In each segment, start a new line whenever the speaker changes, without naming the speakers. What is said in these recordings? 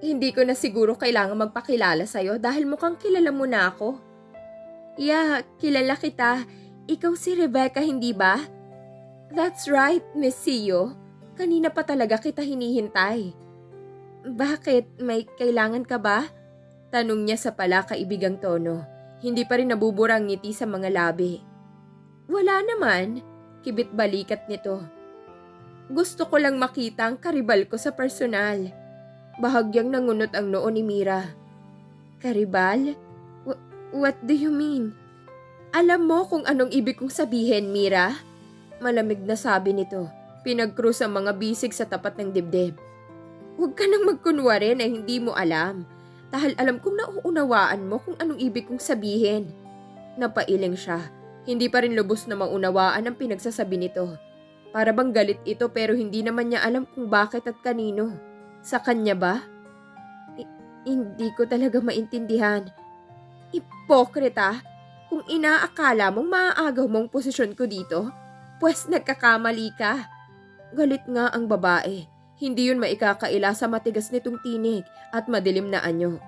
Hindi ko na siguro kailangan magpakilala sa'yo dahil mukhang kilala mo na ako. Yeah, kilala kita. Ikaw si Rebecca, hindi ba? That's right, Miss Sio. Kanina pa talaga kita hinihintay. Bakit? May kailangan ka ba? Tanong niya sa pala kaibigang tono. Hindi pa rin nabubura ang ngiti sa mga labi. Wala naman. Kibit balikat nito. Gusto ko lang makita ang karibal ko sa personal. Bahagyang nangunot ang noo ni Mira. Karibal? Wh- what do you mean? Alam mo kung anong ibig kong sabihin, Mira? Malamig na sabi nito. Pinagkrus ang mga bisig sa tapat ng dibdib. Huwag ka nang magkunwari na hindi mo alam. Dahil alam kong nauunawaan mo kung anong ibig kong sabihin. Napailing siya. Hindi pa rin lubos na maunawaan ang pinagsasabi nito. Para bang galit ito pero hindi naman niya alam kung bakit at kanino. Sa kanya ba? I- hindi ko talaga maintindihan. Ipokrita, kung inaakala mong maaagaw mong posisyon ko dito, pues nagkakamali ka. Galit nga ang babae. Hindi yun maikakaila sa matigas nitong tinig at madilim na anyo.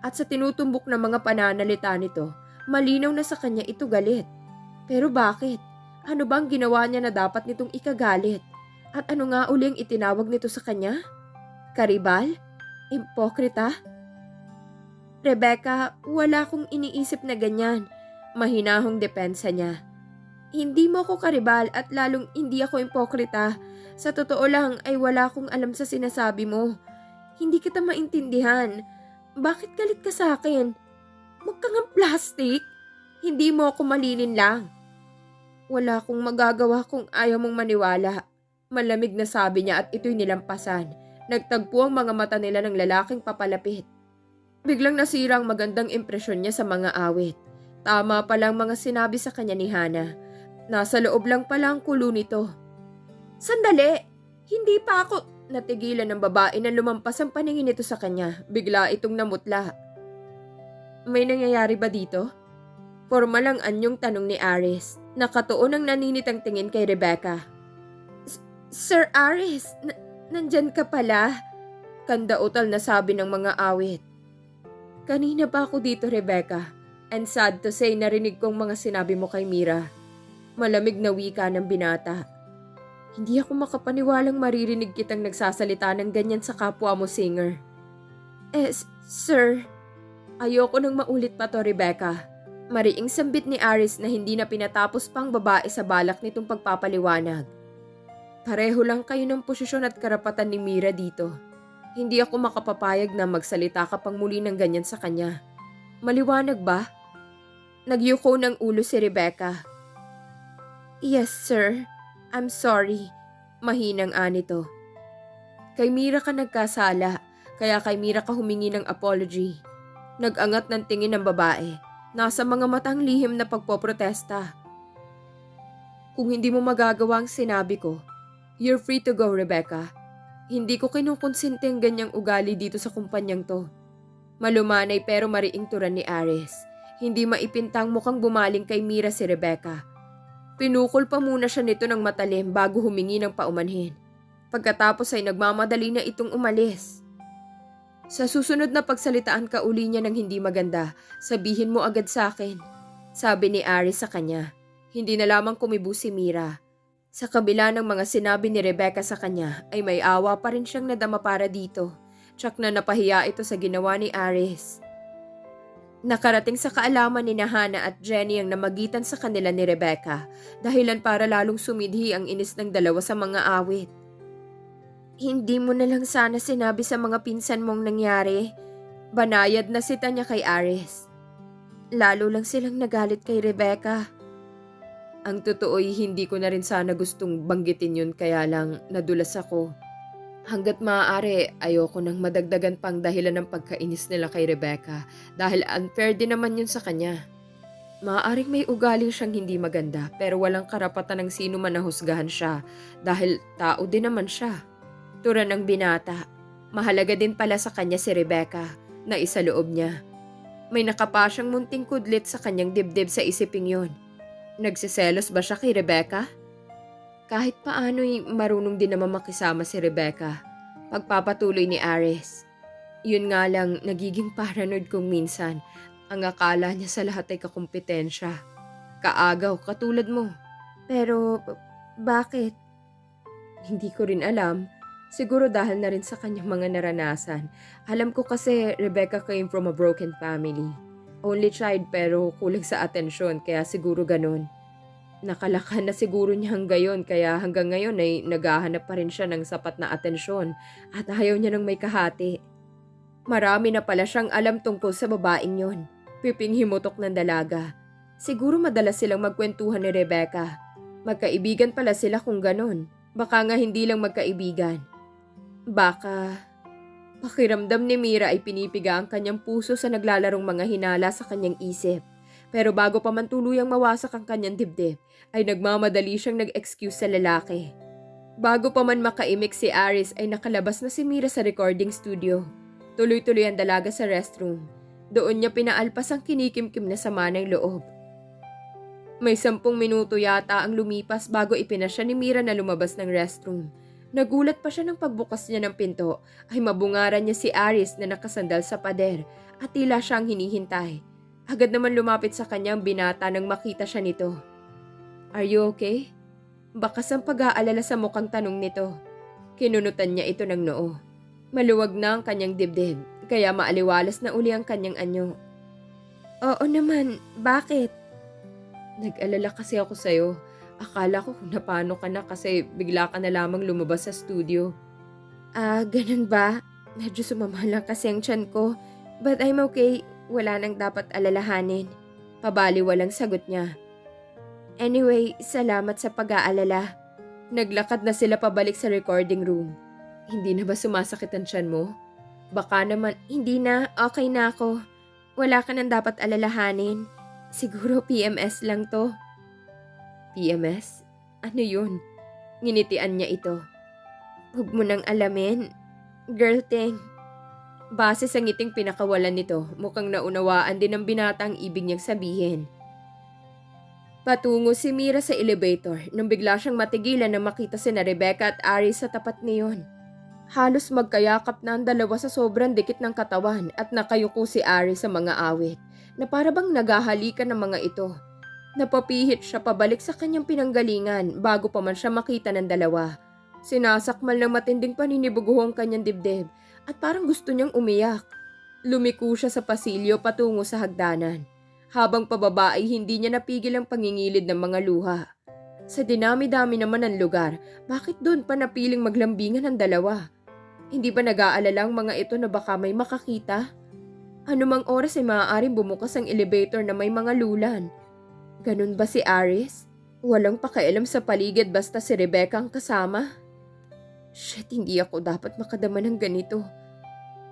At sa tinutumbok ng mga pananalita nito, malinaw na sa kanya ito galit. Pero bakit? Ano bang ginawa niya na dapat nitong ikagalit? At ano nga uling itinawag nito sa kanya? Karibal? Impokrita? Rebecca, wala kong iniisip na ganyan. Mahinahong depensa niya. Hindi mo ako karibal at lalong hindi ako impokrita. Sa totoo lang ay wala akong alam sa sinasabi mo. Hindi kita maintindihan. Bakit galit ka sa akin? Huwag kang ang plastic. Hindi mo ako malinin lang. Wala akong magagawa kung ayaw mong maniwala. Malamig na sabi niya at ito'y nilampasan. Nagtagpo ang mga mata nila ng lalaking papalapit. Biglang nasira ang magandang impresyon niya sa mga awit. Tama palang mga sinabi sa kanya ni Hana. Nasa loob lang pala ang kulo nito. Sandali! Hindi pa ako... Natigilan ng babae na lumampas ang paningin nito sa kanya. Bigla itong namutla. May nangyayari ba dito? Formal ang anyong tanong ni Aris. Nakatuon ang naninitang tingin kay Rebecca. Sir Aris, nandyan ka pala? Kandautal na sabi ng mga awit. Kanina pa ako dito, Rebecca. And sad to say, narinig kong mga sinabi mo kay Mira. Malamig na wika ng binata. Hindi ako makapaniwalang maririnig kitang nagsasalita ng ganyan sa kapwa mo, singer. Eh, sir, ayoko nang maulit pa to, Rebecca. Mariing sambit ni Aris na hindi na pinatapos pang babae sa balak nitong pagpapaliwanag. Pareho lang kayo ng posisyon at karapatan ni Mira dito. Hindi ako makapapayag na magsalita ka pang muli ng ganyan sa kanya. Maliwanag ba? Nagyuko ng ulo si Rebecca. Yes, sir. I'm sorry. Mahinang anito. Kay Mira ka nagkasala, kaya kay Mira ka humingi ng apology. Nag-angat ng tingin ng babae. Nasa mga matang lihim na pagpoprotesta. Kung hindi mo magagawa ang sinabi ko, you're free to go, Rebecca. Hindi ko kinukonsente ang ganyang ugali dito sa kumpanyang to. Malumanay pero mariing turan ni Ares. Hindi maipintang mukhang bumaling kay Mira si Rebecca. Pinukol pa muna siya nito ng matalim bago humingi ng paumanhin. Pagkatapos ay nagmamadali na itong umalis. Sa susunod na pagsalitaan ka uli niya ng hindi maganda, sabihin mo agad sa akin. Sabi ni Aris sa kanya. Hindi na lamang kumibo si Mira. Sa kabila ng mga sinabi ni Rebecca sa kanya, ay may awa pa rin siyang nadama para dito. Tsak na napahiya ito sa ginawa ni Aris. Nakarating sa kaalaman ni Nahana at Jenny ang namagitan sa kanila ni Rebecca, dahilan para lalong sumidhi ang inis ng dalawa sa mga awit. Hindi mo na lang sana sinabi sa mga pinsan mong nangyari. Banayad na si Tanya kay Aris. Lalo lang silang nagalit kay Rebecca. Ang totoo'y hindi ko na rin sana gustong banggitin yun kaya lang nadulas ako. Hanggat maaari, ayoko nang madagdagan pang dahilan ng pagkainis nila kay Rebecca dahil unfair din naman yun sa kanya. Maaaring may ugali siyang hindi maganda pero walang karapatan ng sino man na husgahan siya dahil tao din naman siya. Tura ng binata. Mahalaga din pala sa kanya si Rebecca na isa loob niya. May nakapa siyang munting kudlit sa kanyang dibdib sa isiping yun. Nagsiselos ba siya kay Rebecca? Kahit paano'y marunong din naman makisama si Rebecca. Pagpapatuloy ni Ares. Yun nga lang, nagiging paranoid kong minsan. Ang akala niya sa lahat ay kakumpetensya. Kaagaw, katulad mo. Pero, bakit? Hindi ko rin alam. Siguro dahil na rin sa kanyang mga naranasan. Alam ko kasi Rebecca came from a broken family. Only child pero kulang sa atensyon kaya siguro ganun. Nakalaka na siguro niya hanggang gayon kaya hanggang ngayon ay naghahanap pa rin siya ng sapat na atensyon at ayaw niya ng may kahati. Marami na pala siyang alam tungkol sa babaeng yon. Piping himutok ng dalaga. Siguro madalas silang magkwentuhan ni Rebecca. Magkaibigan pala sila kung ganon. Baka nga hindi lang magkaibigan. Baka... Pakiramdam ni Mira ay pinipiga ang kanyang puso sa naglalarong mga hinala sa kanyang isip. Pero bago pa man tuluyang mawasak ang kanyang dibdib, ay nagmamadali siyang nag-excuse sa lalaki. Bago pa man makaimik si Aris ay nakalabas na si Mira sa recording studio. Tuloy-tuloy ang dalaga sa restroom. Doon niya pinaalpas ang kinikimkim na sama ng loob. May sampung minuto yata ang lumipas bago ipinasya ni Mira na lumabas ng restroom. Nagulat pa siya ng pagbukas niya ng pinto ay mabungaran niya si Aris na nakasandal sa pader at tila siyang hinihintay. Agad naman lumapit sa kanyang binata nang makita siya nito. Are you okay? Bakas ang pag-aalala sa mukhang tanong nito. Kinunutan niya ito ng noo. Maluwag na ang kanyang dibdib, kaya maaliwalas na uli ang kanyang anyo. Oo naman, bakit? Nag-alala kasi ako sa'yo. Akala ko kung napano ka na kasi bigla ka na lamang lumabas sa studio. Ah, ganun ba? Medyo sumama lang kasi ang tiyan ko. But I'm okay. Wala nang dapat alalahanin. Pabali walang sagot niya. Anyway, salamat sa pag-aalala. Naglakad na sila pabalik sa recording room. Hindi na ba sumasakit ang tiyan mo? Baka naman, hindi na, okay na ako. Wala ka nang dapat alalahanin. Siguro PMS lang to. PMS? Ano yun? Nginitian niya ito. Huwag mo nang alamin. Girl thing. Base sa ngiting pinakawalan nito, mukhang naunawaan din ng binatang ibig niyang sabihin. Patungo si Mira sa elevator nang bigla siyang matigilan nang makita si na Rebecca at Ari sa tapat niyon. Halos magkayakap na ang dalawa sa sobrang dikit ng katawan at nakayuko si Ari sa mga awit na para bang naghahalikan ng mga ito. Napapihit siya pabalik sa kanyang pinanggalingan bago pa man siya makita ng dalawa. Sinasakmal ng matinding paninibuguho ang kanyang dibdib at parang gusto niyang umiyak. Lumiko siya sa pasilyo patungo sa hagdanan. Habang pababa ay hindi niya napigil ang pangingilid ng mga luha. Sa dinami-dami naman ng lugar, bakit doon pa napiling maglambingan ang dalawa? Hindi ba nag-aalala ang mga ito na baka may makakita? Anumang oras ay maaaring bumukas ang elevator na may mga lulan. Ganun ba si Aris? Walang pakialam sa paligid basta si Rebecca ang kasama? Shit, hindi ako dapat makadama ng ganito.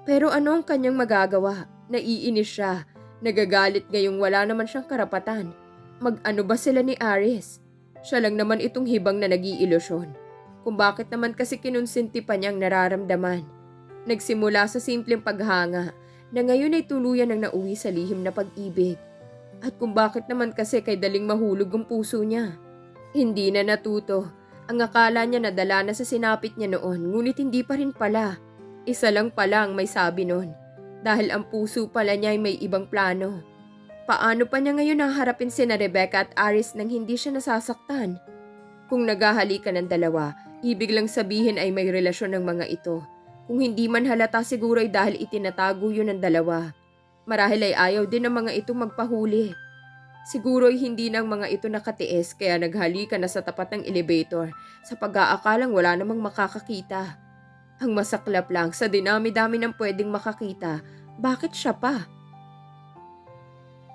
Pero ano ang kanyang magagawa? Naiinis siya. Nagagalit ngayong wala naman siyang karapatan. Mag-ano ba sila ni Aris? Siya lang naman itong hibang na nag-iilusyon. Kung bakit naman kasi kinonsinti pa niyang nararamdaman. Nagsimula sa simpleng paghanga na ngayon ay tuluyan ng nauwi sa lihim na pag-ibig. At kung bakit naman kasi kay daling mahulog ang puso niya. Hindi na natuto. Ang akala niya nadala na sa sinapit niya noon, ngunit hindi pa rin pala. Isa lang pala ang may sabi noon. Dahil ang puso pala niya ay may ibang plano. Paano pa niya ngayon haharapin si na Rebecca at Aris nang hindi siya nasasaktan? Kung naghahalikan ng dalawa, ibig lang sabihin ay may relasyon ng mga ito. Kung hindi man halata siguro ay dahil itinatago yun ng dalawa. Marahil ay ayaw din ng mga ito magpahuli. Siguro ay hindi ng mga ito nakatiis kaya naghalikan na sa tapat ng elevator sa pag-aakalang wala namang makakakita. Ang masaklap lang sa dinami-dami ng pwedeng makakita, bakit siya pa?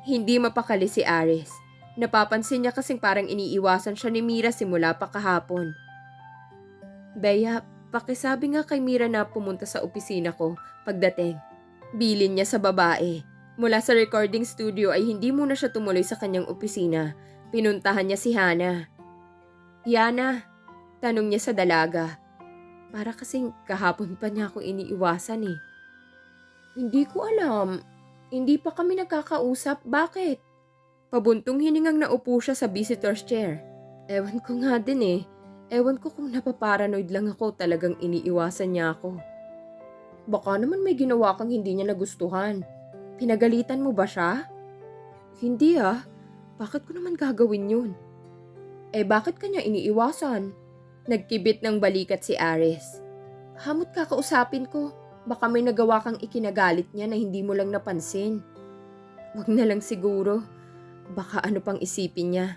Hindi mapakali si Aris. Napapansin niya kasing parang iniiwasan siya ni Mira simula pa kahapon. Bea, pakisabi nga kay Mira na pumunta sa opisina ko pagdating. Bilin niya sa babae. Mula sa recording studio ay hindi muna siya tumuloy sa kanyang opisina. Pinuntahan niya si Hana. Yana, tanong niya sa dalaga. Para kasing kahapon pa niya ako iniiwasan eh. Hindi ko alam. Hindi pa kami nagkakausap. Bakit? Pabuntong hiningang naupo siya sa visitor's chair. Ewan ko nga din eh. Ewan ko kung napaparanoid lang ako talagang iniiwasan niya ako. Baka naman may ginawa kang hindi niya nagustuhan. Pinagalitan mo ba siya? Hindi ah. Bakit ko naman gagawin yun? Eh bakit kanya iniiwasan? Nagkibit ng balikat si Aris. Hamot ka kausapin ko. Baka may nagawa kang ikinagalit niya na hindi mo lang napansin. Wag na lang siguro. Baka ano pang isipin niya.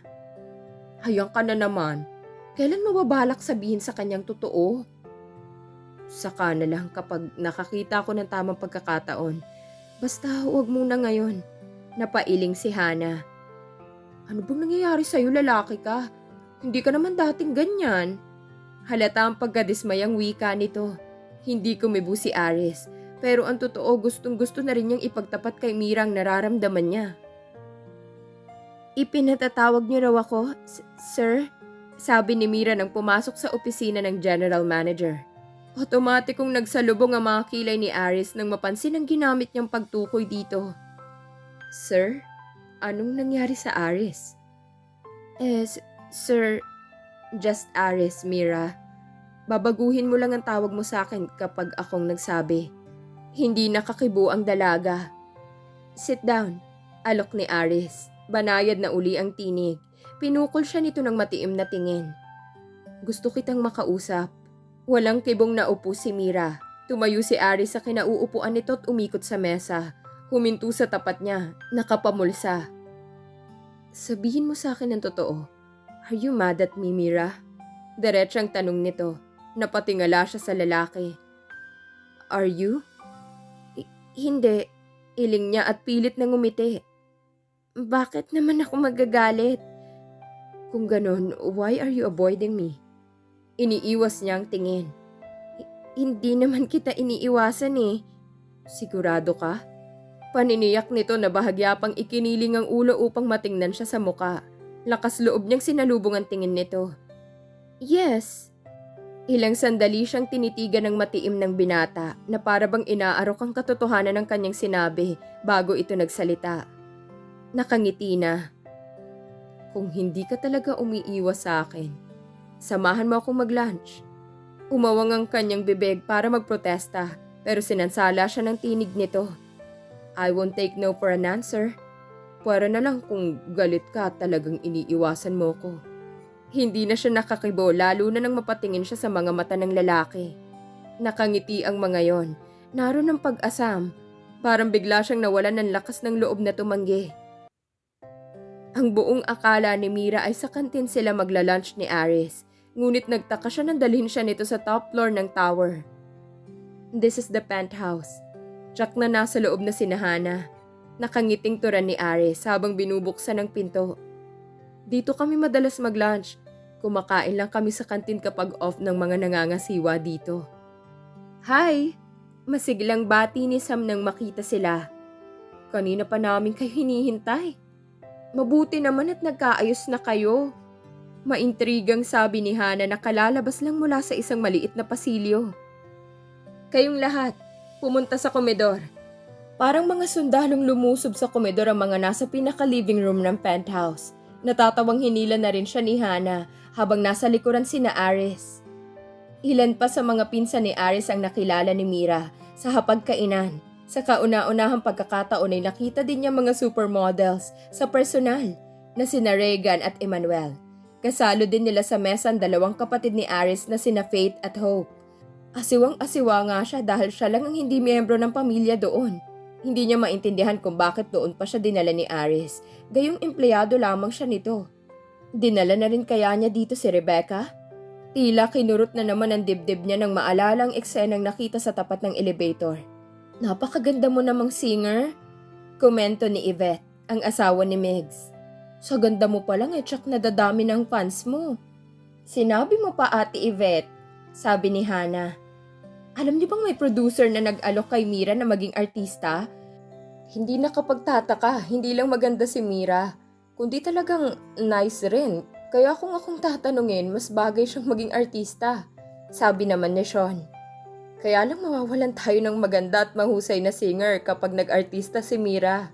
Hayang ka na naman. Kailan mo babalak sabihin sa kanyang totoo? Saka na lang kapag nakakita ko ng tamang pagkakataon. Basta huwag muna ngayon. Napailing si Hana. Ano bang nangyayari sa'yo lalaki ka? Hindi ka naman dating ganyan. Halata ang pagkadismayang wika nito. Hindi kumibo si Aris. Pero ang totoo gustong gusto na rin niyang ipagtapat kay Mira ang nararamdaman niya. Ipinatatawag niyo raw ako, "S- Sir? Sabi ni Mira nang pumasok sa opisina ng general manager. Otomatikong nagsalubong ang mga kilay ni Aris nang mapansin ang ginamit niyang pagtukoy dito. Sir, anong nangyari sa Aris? Eh, sir, just Aris, Mira. Babaguhin mo lang ang tawag mo sa akin kapag akong nagsabi. Hindi nakakibo ang dalaga. Sit down, alok ni Aris. Banayad na uli ang tinig. Pinukol siya nito ng matiim na tingin. Gusto kitang makausap. Walang kibong naupo si Mira. Tumayo si Aris sa kinauupuan nito at umikot sa mesa. Huminto sa tapat niya, nakapamulsa. Sabihin mo sa akin ang totoo. Are you mad at me, Mira? Diretsang tanong nito. Napatingala siya sa lalaki. Are you? "I- hindi. Iling niya at pilit na ngumiti. Bakit naman ako magagalit? Kung ganon, why are you avoiding me? Iniiwas niya ang tingin. "Hi- Hindi naman kita iniiwasan eh. Sigurado ka? Paniniyak nito na bahagya pang ikiniling ang ulo upang matingnan siya sa muka. Lakas loob niyang sinalubong ang tingin nito. Yes. Ilang sandali siyang tinitigan ng matiim ng binata na para bang inaarok ang katotohanan ng kanyang sinabi bago ito nagsalita. Nakangiti na. Kung hindi ka talaga umiiwas sa akin, samahan mo akong mag-lunch. Umawang ang kanyang bibig para magprotesta pero sinansala siya ng tinig nito. I won't take no for an answer. Pwera na lang kung galit ka at talagang iniiwasan mo ko. Hindi na siya nakakibo lalo na nang mapatingin siya sa mga mata ng lalaki. Nakangiti ang mga yon. Naroon ang pag-asam. Parang bigla siyang nawalan ng lakas ng loob na tumanggi. Ang buong akala ni Mira ay sa kantin sila magla-lunch ni Aris. Ngunit nagtaka siya nang dalhin siya nito sa top floor ng tower. This is the penthouse. Tsak na nasa loob na sinahana. Nakangiting turan ni Aris habang binubuksan ang pinto. Dito kami madalas mag-lunch. Kumakain lang kami sa kantin kapag off ng mga nangangasiwa dito. Hi! Masiglang bati ni Sam nang makita sila. Kanina pa namin kayo hinihintay. Mabuti naman at nagkaayos na kayo. Maintrigang sabi ni Hana na kalalabas lang mula sa isang maliit na pasilyo. Kayong lahat, pumunta sa komedor. Parang mga sundalong lumusob sa komedor ang mga nasa pinaka-living room ng penthouse. Natatawang hinila na rin siya ni Hana habang nasa likuran sina Aris. Ilan pa sa mga pinsan ni Aris ang nakilala ni Mira sa hapagkainan. Sa kauna-unahang pagkakataon ay nakita din niya mga supermodels sa personal na sina Regan at Emmanuel. Kasalo din nila sa mesa ang dalawang kapatid ni Aris na sina Faith at Hope. Asiwang-asiwa nga siya dahil siya lang ang hindi miyembro ng pamilya doon. Hindi niya maintindihan kung bakit doon pa siya dinala ni Aris. Gayong empleyado lamang siya nito. Dinala na rin kaya niya dito si Rebecca? Tila kinurot na naman ang dibdib niya nang maalala ang eksenang nakita sa tapat ng elevator. Napakaganda mo namang singer. Komento ni Yvette, ang asawa ni Megs. Sa ganda mo pa lang eh, tsak nadadami ng fans mo. Sinabi mo pa ate Yvette, sabi ni Hana. Alam niyo bang may producer na nag-alok kay Mira na maging artista? Hindi nakapagtataka, hindi lang maganda si Mira, kundi talagang nice rin. Kaya kung akong tatanungin, mas bagay siyang maging artista. Sabi naman ni Sean. Kaya lang mawawalan tayo ng maganda at mahusay na singer kapag nag-artista si Mira.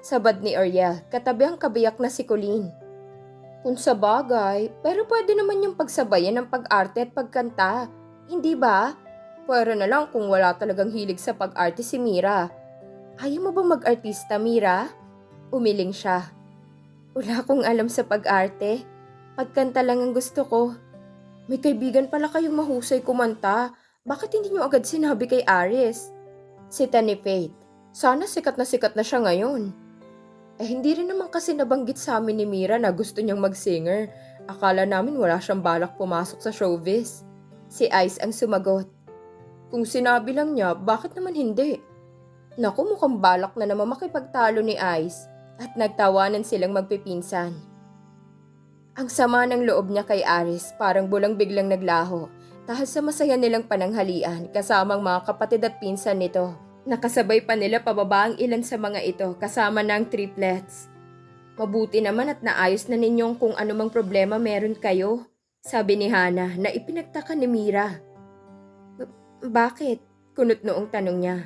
Sabad ni Ariel, katabi ang kabiyak na si Colleen. Kung sa bagay, pero pwede naman yung pagsabayan ng pag-arte at pagkanta. Hindi ba? Pwera na lang kung wala talagang hilig sa pag-arte si Mira. Ayaw mo bang mag-artista, Mira? Umiling siya. Wala akong alam sa pag-arte. Pagkanta lang ang gusto ko. May kaibigan pala kayong mahusay kumanta. Bakit hindi niyo agad sinabi kay Aris? Si Tani Faith. Sana sikat na sikat na siya ngayon. Eh hindi rin naman kasi nabanggit sa amin ni Mira na gusto niyang mag-singer. Akala namin wala siyang balak pumasok sa showbiz. Si Ice ang sumagot. Kung sinabi lang niya, bakit naman hindi? Naku, mukhang balak na naman makipagtalo ni Ice at nagtawanan silang magpipinsan. Ang sama ng loob niya kay Aris parang bulang biglang naglaho dahil sa masaya nilang pananghalian kasamang mga kapatid at pinsan nito. Nakasabay pa nila pababa ang ilan sa mga ito kasama ng triplets. Mabuti naman at naayos na ninyong kung anumang problema meron kayo, sabi ni Hana na ipinagtaka ni Mira. "B- Bakit? Kunot noong tanong niya.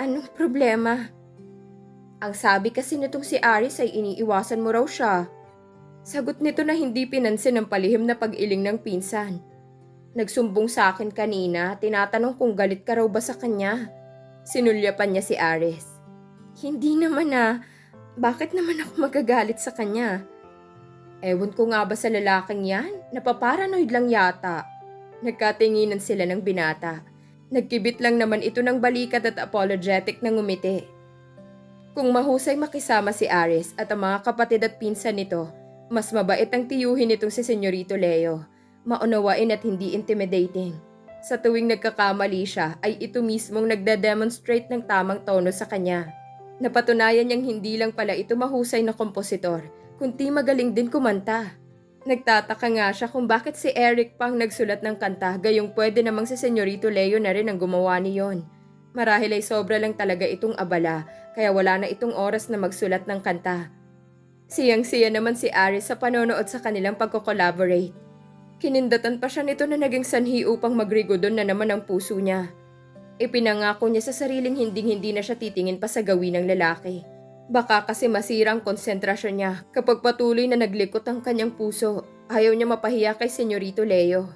Anong problema? Ang sabi kasi nitong si Aris ay iniiwasan mo raw siya. Sagot nito na hindi pinansin ang palihim na pag-iling ng pinsan. Nagsumbong sa akin kanina, tinatanong kung galit ka raw ba sa kanya. Sinulyapan niya si Aris. Hindi naman na. Bakit naman ako magagalit sa kanya? Ewan ko nga ba sa lalaking yan? Napaparanoid lang yata. Nagkatinginan sila ng binata. Nagkibit lang naman ito ng balikat at apologetic na ngumiti. Kung mahusay makisama si Aris at ang mga kapatid at pinsan nito, mas mabait ang tiyuhin nitong si Senyorito Leo. Maunawain at hindi intimidating. Sa tuwing nagkakamali siya ay ito mismong nagde-demonstrate ng tamang tono sa kanya. Napatunayan niyang hindi lang pala ito mahusay na kompositor, kundi magaling din kumanta. Nagtataka nga siya kung bakit si Eric pang nagsulat ng kanta gayong pwede namang si Senyorito Leo na rin ang gumawa niyon. Marahil ay sobra lang talaga itong abala kaya wala na itong oras na magsulat ng kanta. Siyang-siya naman si Aris sa panonood sa kanilang pagko-collaborate. Kinindatan pa siya nito na naging sanhi upang magrigodon na naman ang puso niya. Ipinangako niya sa sariling hinding-hindi na siya titingin pa sa gawin ng lalaki. Baka kasi masira ang konsentrasyon niya kapag patuloy na naglikot ang kanyang puso. Ayaw niya mapahiya kay Senyorito Leo.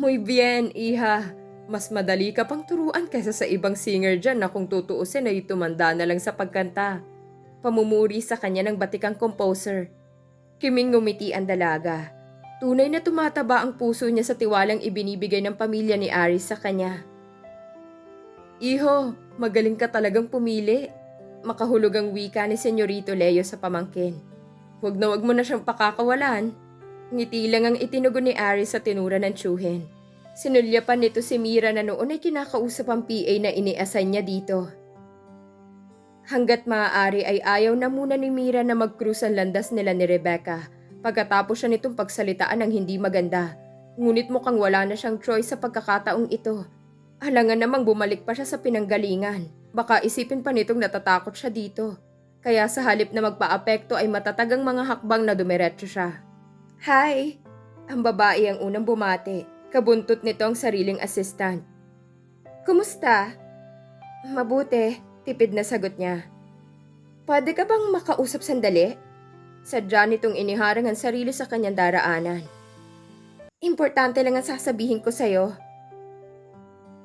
Muy bien, iha. Mas madali ka pang turuan kaysa sa ibang singer dyan na kung tutuusin ay tumanda na lang sa pagkanta. Pamumuri sa kanya ng batikang composer. Kiming ngumiti ang dalaga. Tunay na tumataba ang puso niya sa tiwalang ibinibigay ng pamilya ni Aris sa kanya. Iho, magaling ka talagang pumili. Makahulog ang wika ni Senyorito Leo sa pamangkin. Huwag na wag mo na siyang pakakawalan. Ngiti lang ang itinugon ni Aris sa tinura ng tsuhin. Sinulyapan nito si Mira na noon ay kinakausap ang PA na iniassign niya dito. Hanggat maaari ay ayaw na muna ni Mira na mag-cruise ang landas nila ni Rebecca pagkatapos siya nitong pagsalitaan ng hindi maganda. Ngunit mukhang wala na siyang choice sa pagkakataong ito. Alangan namang bumalik pa siya sa pinanggalingan. Baka isipin pa nitong natatakot siya dito. Kaya sa halip na magpa-apekto ay matatagang mga hakbang na dumiretso siya. Hi! Ang babae ang unang bumati. Kabuntot nito ang sariling assistant. Kumusta? Mabuti, tipid na sagot niya. Pwede ka bang makausap sandali? Sadya nitong iniharang ang sarili sa kanyang daraanan. Importante lang ang sasabihin ko sa'yo.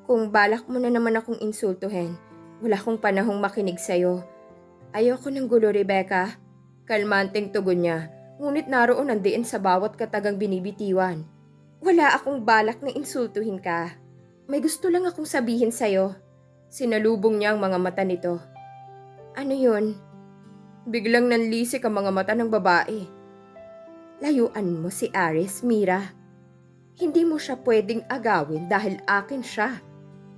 Kung balak mo na naman akong insultuhin, wala akong panahong makinig sa'yo. Ayoko ng gulo, Rebecca. Kalmanteng tugon niya, ngunit naroon ang diin sa bawat katagang binibitiwan. Wala akong balak na insultuhin ka. May gusto lang akong sabihin sa'yo. Sinalubong niya ang mga mata nito. Ano yun? Biglang nanlisik ang mga mata ng babae. Layuan mo si Aris, Mira. Hindi mo siya pwedeng agawin dahil akin siya.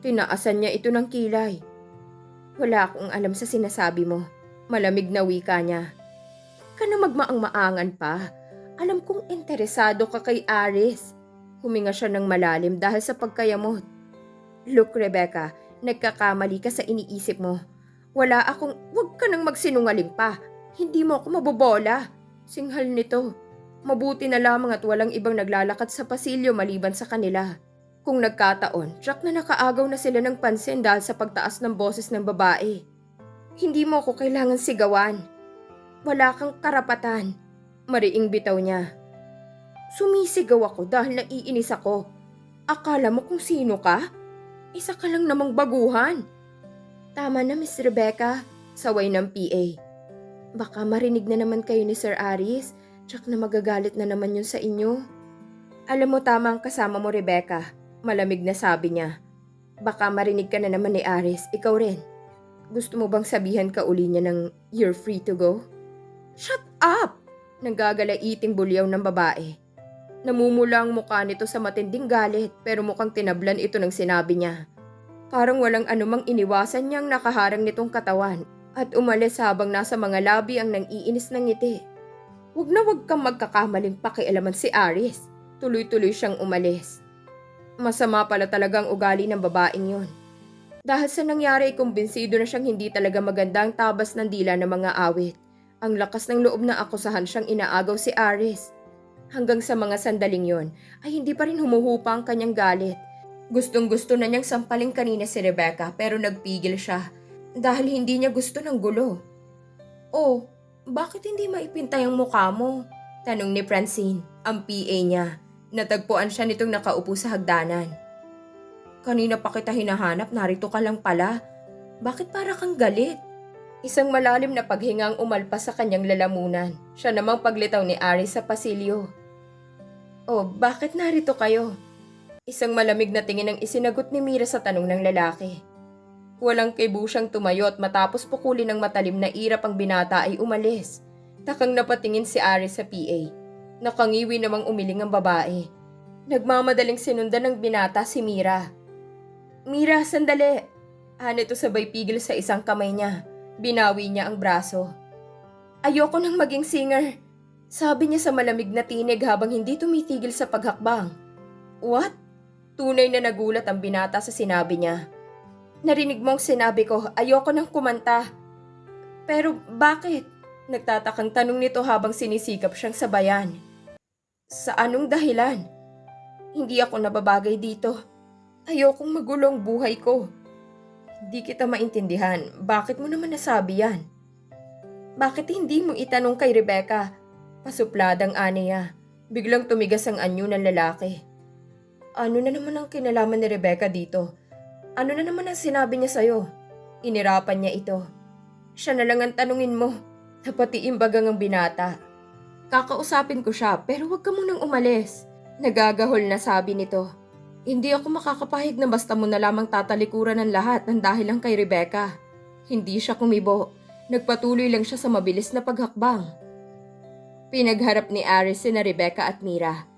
Tinaasan niya ito ng kilay. Wala akong alam sa sinasabi mo. Malamig na wika niya. Ka na magmaang-maangan pa. Alam kong interesado ka kay Aris. Huminga siya ng malalim dahil sa pagkayamot. Look, Rebecca, nagkakamali ka sa iniisip mo. Wala akong, wag ka nang magsinungaling pa. Hindi mo ako mabobola. Singhal nito. Mabuti na lamang at walang ibang naglalakad sa pasilyo maliban sa kanila. Kung nagkataon, tsak na nakaagaw na sila ng pansin dahil sa pagtaas ng boses ng babae. Hindi mo ako kailangan sigawan. Wala kang karapatan. Mariing bitaw niya. Sumisigaw ako dahil naiinis ako. Akala mo kung sino ka? Isa ka lang namang baguhan. Tama na, Miss Rebecca. Saway ng PA. Baka marinig na naman kayo ni Sir Aris, tsak na magagalit na naman yun sa inyo. Alam mo tama ang kasama mo, Rebecca. Malamig na sabi niya. Baka marinig ka na naman ni Aris, ikaw rin. Gusto mo bang sabihan ka uli niya ng you're free to go? Shut up! Nanggagalaiting bulyaw ng babae. Namumula ang mukha nito sa matinding galit pero mukhang tinablan ito ng sinabi niya. Parang walang anumang iniwasan niyang nakaharang nitong katawan at umalis habang nasa mga labi ang nang-iinis ng ngiti. Huwag na huwag kang magkakamaling pakialaman si Aris. Tuloy-tuloy siyang umalis. Masama pala talagang ugali ng babaeng yon. Dahil sa nangyari, kumbinsido na siyang hindi talaga maganda ang tabas ng dila ng mga awit. Ang lakas ng loob na akusahan siyang inaagaw si Aris. Hanggang sa mga sandaling yon ay hindi pa rin humuhupa ang kanyang galit. Gustong gusto na niyang sampaling kanina si Rebecca pero nagpigil siya dahil hindi niya gusto ng gulo. Oh, bakit hindi maipintay ang mukha mo? Tanong ni Francine, ang PA niya. Natagpuan siya nitong nakaupo sa hagdanan. Kanina pa kita hinahanap, narito ka lang pala. Bakit para kang galit? Isang malalim na paghingang umalpas sa kanyang lalamunan. Siya namang paglitaw ni Aris sa pasilyo. Oh, bakit narito kayo? Isang malamig na tingin ang isinagot ni Mira sa tanong ng lalaki. Walang kibo siyang tumayo at matapos pukulin ng matalim na irap ang binata ay umalis. Takang napatingin si Aris sa PA. Nakangiwi namang umiling ang babae. Nagmamadaling sinundan ng binata si Mira. Mira, sandali! Hanito sabay pigil sa isang kamay niya. Binawi niya ang braso. Ayoko nang maging singer. Sabi niya sa malamig na tinig habang hindi tumitigil sa paghakbang. What? Tunay na nagulat ang binata sa sinabi niya. Narinig mong sinabi ko, ayoko nang kumanta. Pero bakit? Nagtatakang tanong nito habang sinisikap siyang sabayan. Sa anong dahilan? Hindi ako nababagay dito. Ayokong magulong buhay ko. Hindi kita maintindihan. Bakit mo naman nasabi yan? Bakit hindi mo itanong kay Rebecca? Pasupladang aniya. Biglang tumigas ang anyo ng lalaki. Ano na naman ang kinalaman ni Rebecca dito? Ano na naman ang sinabi niya sa'yo? Inirapan niya ito. Siya na lang ang tanungin mo. Napati imbagang ang binata. Kakausapin ko siya pero huwag ka munang umalis. Nagagahol na sabi nito. Hindi ako makakapahig na basta mo na lamang tatalikuran ng lahat ng dahil lang kay Rebecca. Hindi siya kumibo. Nagpatuloy lang siya sa mabilis na paghakbang. Pinagharap ni Aris na Rebecca at Mira.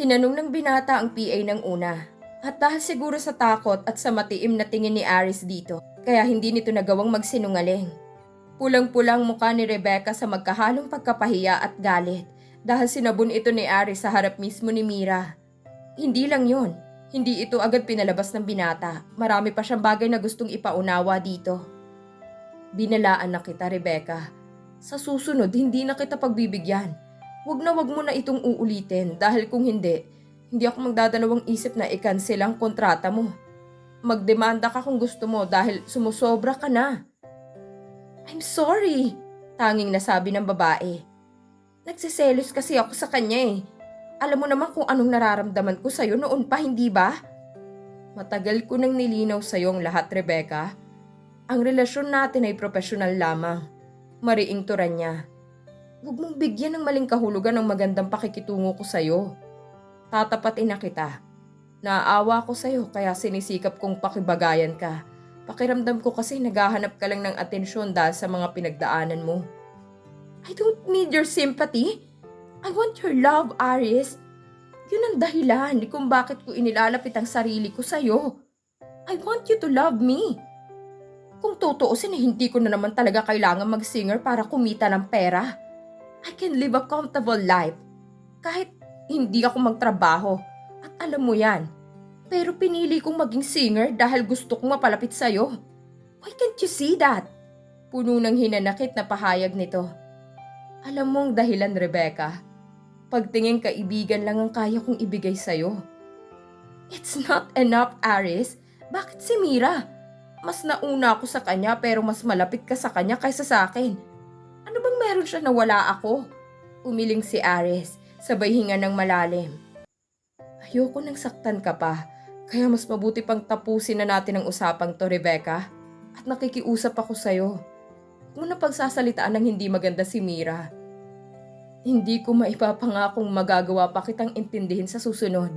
Tinanong ng binata ang PA ng una. At dahil siguro sa takot at sa matiim na tingin ni Aris dito, kaya hindi nito nagawang magsinungaling. Pulang-pulang mukha ni Rebecca sa magkahalong pagkapahiya at galit dahil sinabon ito ni Aris sa harap mismo ni Mira. Hindi lang yon, hindi ito agad pinalabas ng binata. Marami pa siyang bagay na gustong ipaunawa dito. Binalaan na kita, Rebecca. Sa susunod, hindi na kita pagbibigyan. Huwag na wag mo na itong uulitin dahil kung hindi, hindi ako magdadalawang isip na i-cancel ang kontrata mo. Magdemanda ka kung gusto mo dahil sumusobra ka na. I'm sorry, tanging nasabi ng babae. Nagsiselos kasi ako sa kanya eh. Alam mo naman kung anong nararamdaman ko sa'yo noon pa, hindi ba? Matagal ko nang nilinaw sa'yo ang lahat, Rebecca. Ang relasyon natin ay profesional lamang. Mariing turan niya. Huwag mong bigyan ng maling kahulugan ng magandang pakikitungo ko sa'yo. Tatapatin na kita. Naaawa ko sa'yo kaya sinisikap kong pakibagayan ka. Pakiramdam ko kasi naghahanap ka lang ng atensyon dahil sa mga pinagdaanan mo. I don't need your sympathy. I want your love, Aris. Yun ang dahilan kung bakit ko inilalapit ang sarili ko sa'yo. I want you to love me. Kung tutuusin, eh, hindi ko na naman talaga kailangan mag-singer para kumita ng pera. I can live a comfortable life. Kahit hindi ako magtrabaho. At alam mo yan. Pero pinili kong maging singer dahil gusto kong mapalapit sa'yo. Why can't you see that? Puno ng hinanakit na pahayag nito. Alam mo ang dahilan, Rebecca. Pagtingin kaibigan lang ang kaya kong ibigay sa'yo. It's not enough, Aris. Bakit si Mira? Mas nauna ako sa kanya pero mas malapit ka sa kanya kaysa sa akin. Ano bang meron siya na wala ako? Umiling si Aris, sabay hinga ng malalim. Ayoko nang saktan ka pa. Kaya mas mabuti pang tapusin na natin ang usapang to, Rebecca. At nakikiusap ako sa'yo. Huwag mo na pagsasalitaan ng hindi maganda si Mira. Hindi ko maipapangakong magagawa pa kitang intindihin sa susunod.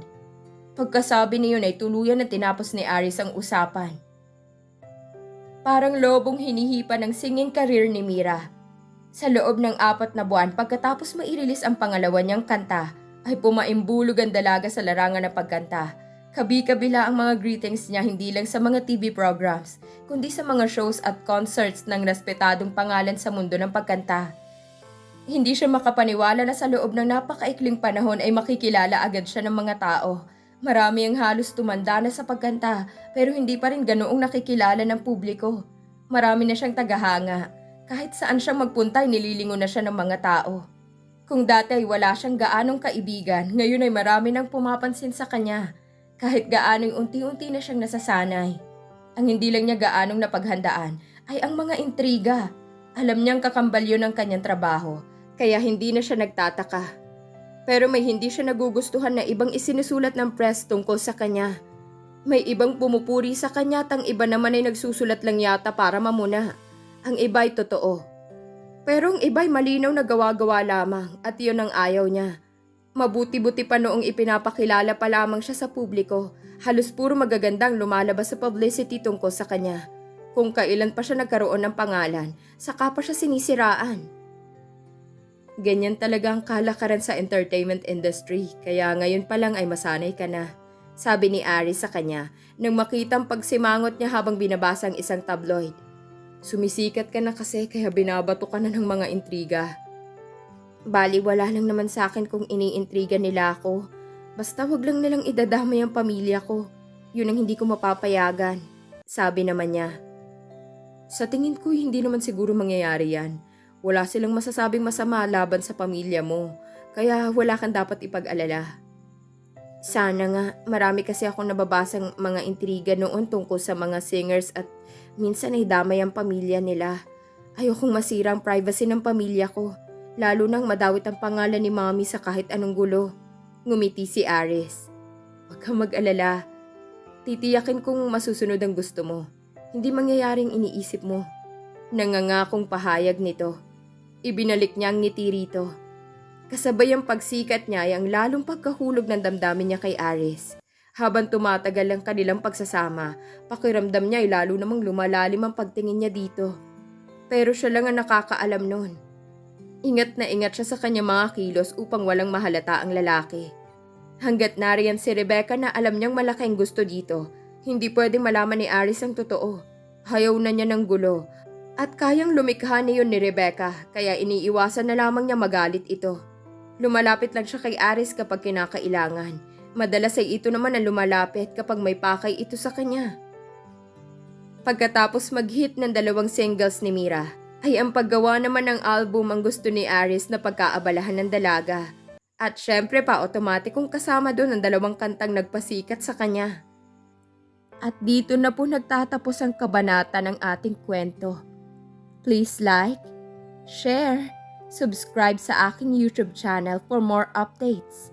Pagkasabi niyon ay tuluyan na tinapos ni Aris ang usapan. Parang lobong hinihipa ng singing career ni Mira. Sa loob ng apat na buwan pagkatapos mairilis ang pangalawa niyang kanta, ay pumaimbulog ang dalaga sa larangan ng pagkanta. Kabi-kabila ang mga greetings niya hindi lang sa mga TV programs, kundi sa mga shows at concerts ng respetadong pangalan sa mundo ng pagkanta. Hindi siya makapaniwala na sa loob ng napakaikling panahon ay makikilala agad siya ng mga tao. Marami ang halos tumanda na sa pagkanta pero hindi pa rin ganoong nakikilala ng publiko. Marami na siyang tagahanga. Kahit saan siya magpunta ay nililingon na siya ng mga tao. Kung dati ay wala siyang gaanong kaibigan, ngayon ay marami nang pumapansin sa kanya. Kahit gaanong unti-unti na siyang nasasanay. Ang hindi lang niya gaanong napaghandaan ay ang mga intriga. Alam niyang kakambal yun ang kanyang trabaho, kaya hindi na siya nagtataka. Pero may hindi siya nagugustuhan na ibang isinusulat ng press tungkol sa kanya. May ibang pumupuri sa kanya at ang iba naman ay nagsusulat lang yata para mamuna. Ang iba ay totoo. Pero ang iba ay malinaw na gawa-gawa lamang at yun ang ayaw niya. Mabuti-buti pa noong ipinapakilala pa lamang siya sa publiko. Halos puro magagandang lumalabas sa publicity tungkol sa kanya. Kung kailan pa siya nagkaroon ng pangalan, saka pa siya sinisiraan. Ganyan talaga ang kalakaran sa entertainment industry, kaya ngayon pa lang ay masanay ka na. Sabi ni Ari sa kanya nang makitang pagsimangot niya habang binabasa ang isang tabloid. Sumisikat ka na kasi kaya binabato ka na ng mga intriga. Bali wala lang naman sa akin kung iniintriga nila ako. Basta wag lang nilang idadamay ang pamilya ko. Yun ang hindi ko mapapayagan. Sabi naman niya. Sa tingin ko hindi naman siguro mangyayari yan. Wala silang masasabing masama laban sa pamilya mo. Kaya wala kang dapat ipag-alala. Sana nga, marami kasi akong nababasang mga intriga noon tungkol sa mga singers at minsan ay damay ang pamilya nila. Ayokong masira ang privacy ng pamilya ko, lalo nang madawit ang pangalan ni mami sa kahit anong gulo. Ngumiti si Aris. Huwag kang mag-alala. Titiyakin kong masusunod ang gusto mo. Hindi mangyayaring iniisip mo. Nangangakong pahayag nito. Ibinalik niya ang ngiti rito. Kasabay ang pagsikat niya ay ang lalong pagkahulog ng damdamin niya kay Aris. Habang tumatagal ang kanilang pagsasama, pakiramdam niya ay lalo namang lumalalim ang pagtingin niya dito. Pero siya lang ang nakakaalam noon. Ingat na ingat siya sa kanyang mga kilos upang walang mahalata ang lalaki. Hanggat nariyan si Rebecca na alam niyang malaking gusto dito, hindi pwedeng malaman ni Aris ang totoo. Hayaw na niya ng gulo at kayang lumikha niyon ni Rebecca kaya iniiwasan na lamang niya magalit ito. Lumalapit lang siya kay Aris kapag kinakailangan. Madalas ay ito naman ang lumalapit kapag may pakay ito sa kanya. Pagkatapos mag-hit ng dalawang singles ni Mira, ay ang paggawa naman ng album ang gusto ni Aris na pagkaabalahan ng dalaga. At syempre pa otomatikong kasama doon ang dalawang kantang nagpasikat sa kanya. At dito na po nagtatapos ang kabanata ng ating kwento. Please like, share, subscribe sa aking YouTube channel for more updates.